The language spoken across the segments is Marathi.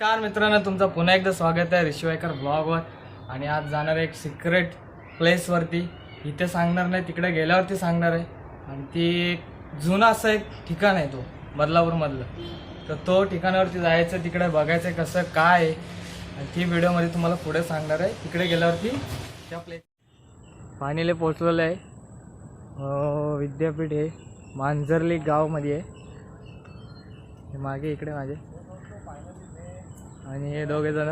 नमस्कार मित्रांनो तुमचं पुन्हा एकदा स्वागत आहे ऋषिवायकर ब्लॉगवर. आणि आज जाणार आहे एक सिक्रेट प्लेसवरती इथे सांगणार नाही तिकडे गेल्यावरती सांगणार आहे. आणि ती एक जुना असं एक ठिकाण आहे तो बदलापूरमधलं. तर तो ठिकाणावरती जायचं तिकडे बघायचं कसं काय आहे. आणि ती व्हिडिओमध्ये तुम्हाला पुढे सांगणार आहे. तिकडे गेल्यावरती त्या प्लेस पाणीले पोचलेलं आहे. विद्यापीठ हे मांजरली गावमध्ये आहे. मागे इकडे माझे आणि हे दोघे जण.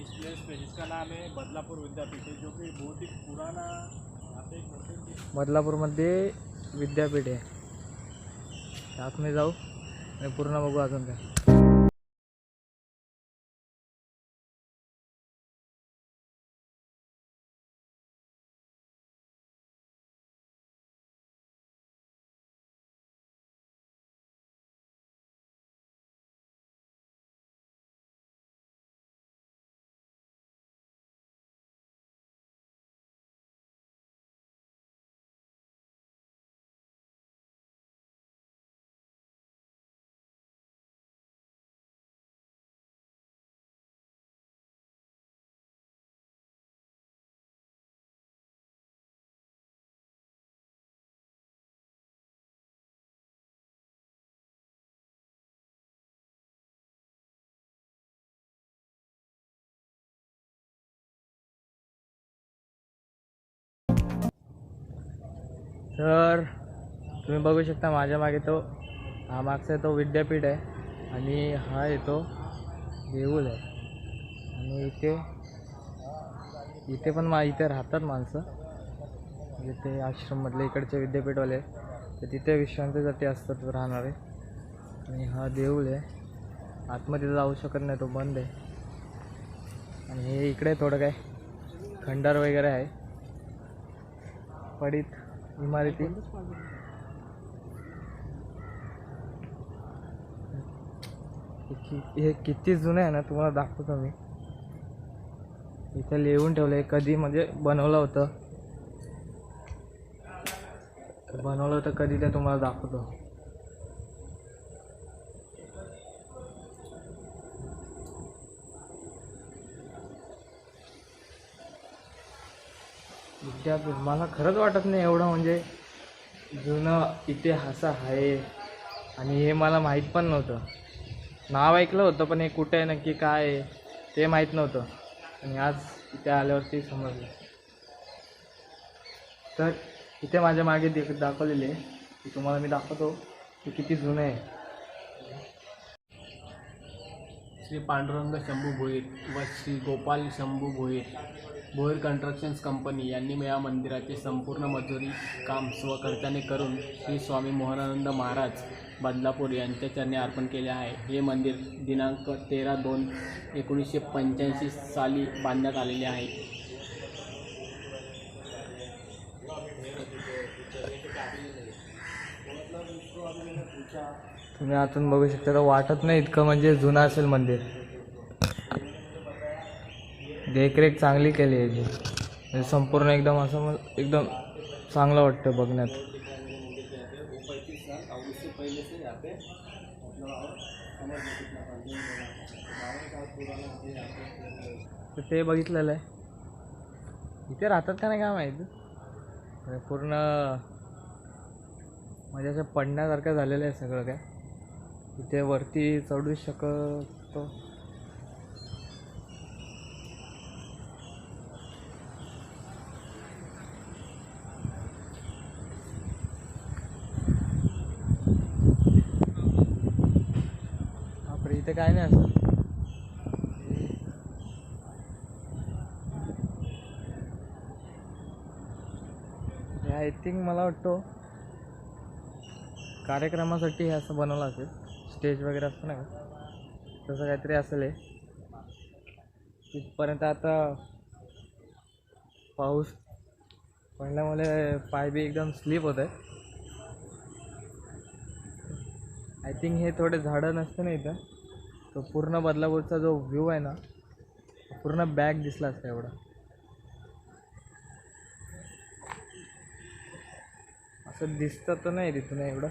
इस प्लेस पे जिसका नाम है बदलापुर विद्यापीठ है जो कि बहुत ही पुराना बदलापूरमध्ये विद्यापीठ. आहे आतमध्ये जाऊ आणि पूर्ण बघू अजून काय. तर तुम्ही बघू शकता माझ्या मागे तो हा मागचा तो विद्यापीठ आहे. आणि हा येतो देऊळ आहे. आणि इथे इथे पण मा इथे राहतात माणसं. म्हणजे ते आश्रममधले इकडचे विद्यापीठवाले तर तिथे विश्रांतीसाठी असतात राहणारे. आणि हा देऊळ आहे. आतमध्ये जाऊ शकत नाही तो बंद आहे. आणि हे इकडे थोडं काय खंडार वगैरे आहे. पडीत. इमारती. हे किती जुनं आहे ना तुम्हाला दाखवतो मी. इथे लिहून ठेवलंय कधी म्हणजे बनवलं होतं. बनवलं होतं कधी ते तुम्हाला दाखवतो. विद्यापीठ. मला खरंच वाटत नाही एवढं म्हणजे जुनं इतिहास आहे आणि हे मला माहीत पण नव्हतं. नाव ऐकलं होतं पण हे कुठे आहे नक्की काय आहे ते माहीत नव्हतं. आणि आज इथे आल्यावरती समजलं. तर इथे माझ्या मागे दे दाखवलेले आहे. की तुम्हाला मी दाखवतो की किती जुनं आहे. श्री पांडुरंग शंभू भोईर व श्री गोपाल शंभू भोईर भोईर कन्स्ट्रक्शन्स कंपनी यांनी या मंदिराचे संपूर्ण मजुरी काम स्वखर्चाने करून श्री स्वामी मोहनानंद महाराज बदलापूर यांच्या चरणी अर्पण केले आहे. हे मंदिर दिनांक तेरा दोन एकोणीसशे पंच्याऐंशी साली बांधण्यात आलेले आहे. तुम्ही आतून बघू शकता तर वाटत नाही इतकं म्हणजे जुनं असेल मंदिर. देखरेख चांगली केली आहे म्हणजे संपूर्ण एकदम असं मग एकदम चांगलं वाटतं बघण्यात. तर ते बघितलेलं आहे. इथे राहतात का नाही काय माहीत? म्हणजे पूर्ण म्हणजे असं पडण्यासारखं झालेलं आहे सगळं काय. इथे वरती चढू शकतो. बापरे इथे काय नाही असं. आय थिंक मला वाटतो कार्यक्रमासाठी हे असं बनवलं असेल. स्टेज वगैरे असतं ना का तसं काहीतरी असेल हे. तिथपर्यंत आता पाऊस पडल्यामुळे पाय बी एकदम स्लिप होत आहे आय थिंक हे थोडे झाडं नसतं ना इथं. तो पूर्ण बदलापूरचा जो व्ह्यू आहे ना पूर्ण बॅग दिसला असता एवढा. असं दिसतं तर नाही तिथून एवढं.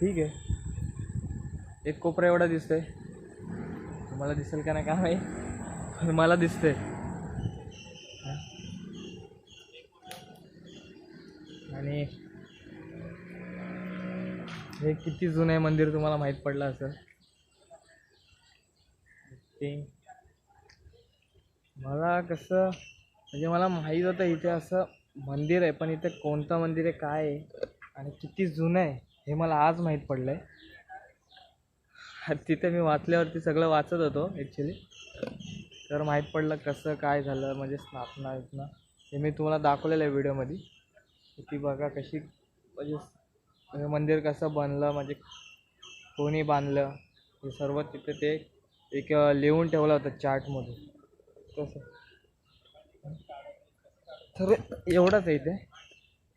ठीक आहे. एक कोपरा एवढा दिसतोय. तुम्हाला दिसेल का नाही का नाही? पण मला दिसतंय. आणि हे किती जुनं आहे मंदिर तुम्हाला माहीत पडलं असं ते मला कसं म्हणजे मला माहीत होतं इथे असं मंदिर आहे पण इथे कोणतं मंदिर आहे काय आहे आणि किती जुनं आहे हे मला आज माहीत पडलं आहे तिथे मी वाचल्यावरती सगळं वाचत होतो ॲक्च्युली तर माहीत पडलं कसं काय झालं म्हणजे स्थापना इथनं. हे मी तुम्हाला दाखवलेलं आहे व्हिडिओमध्ये. ती बघा कशी म्हणजे हे मंदिर कसं बनलं म्हणजे कोणी बांधलं हे सर्व तिथे ते एक लिहून ठेवलं होतं चार्टमध्ये तसं. तर एवढंच आहे इथे.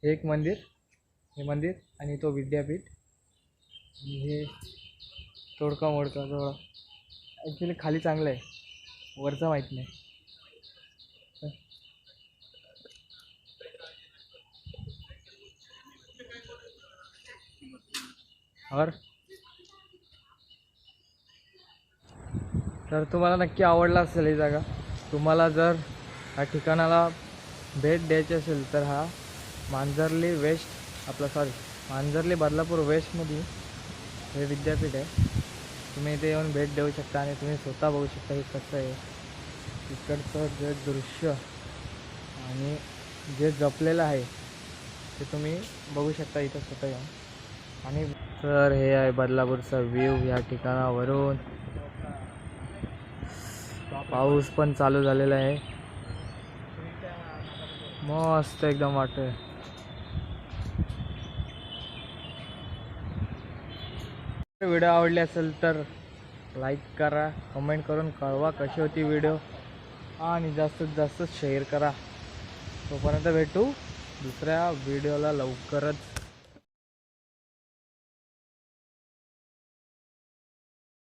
हे एक मंदिर हे मंदिर आणि तो विद्यापीठ. हे तोडका मोडका थोडा ॲक्च्युली खाली चांगलं आहे. वरचं माहीत नाही. और तर तुम्हाला नक्की आवडला असेल ही जागा. तुम्हाला जर ह्या ठिकाणाला भेट द्यायची असेल तर हा मांजरली वेस्ट आपला सॉरी मांजरली बदलापूर वेस्टमध्ये हे विद्यापीठ आहे. तुम्ही इथे येऊन भेट देऊ शकता आणि तुम्ही स्वतः बघू शकता हे कसं आहे. इकडचं जे दृश्य आणि जे जपलेलं आहे ते तुम्ही बघू शकता इथं स्वतः येऊन. आणि तर हे आहे बदलापूरचा व्ह्यू या ठिकाणावरून. पाऊस पण चालू झालेला आहे. मस्त एकदम वाटतंय. व्हिडिओ आवडले असेल तर लाईक करा कमेंट करून कळवा कशी होती व्हिडिओ आणि जास्तीत जास्त शेअर करा. तोपर्यंत भेटू दुसऱ्या व्हिडिओला लवकरच.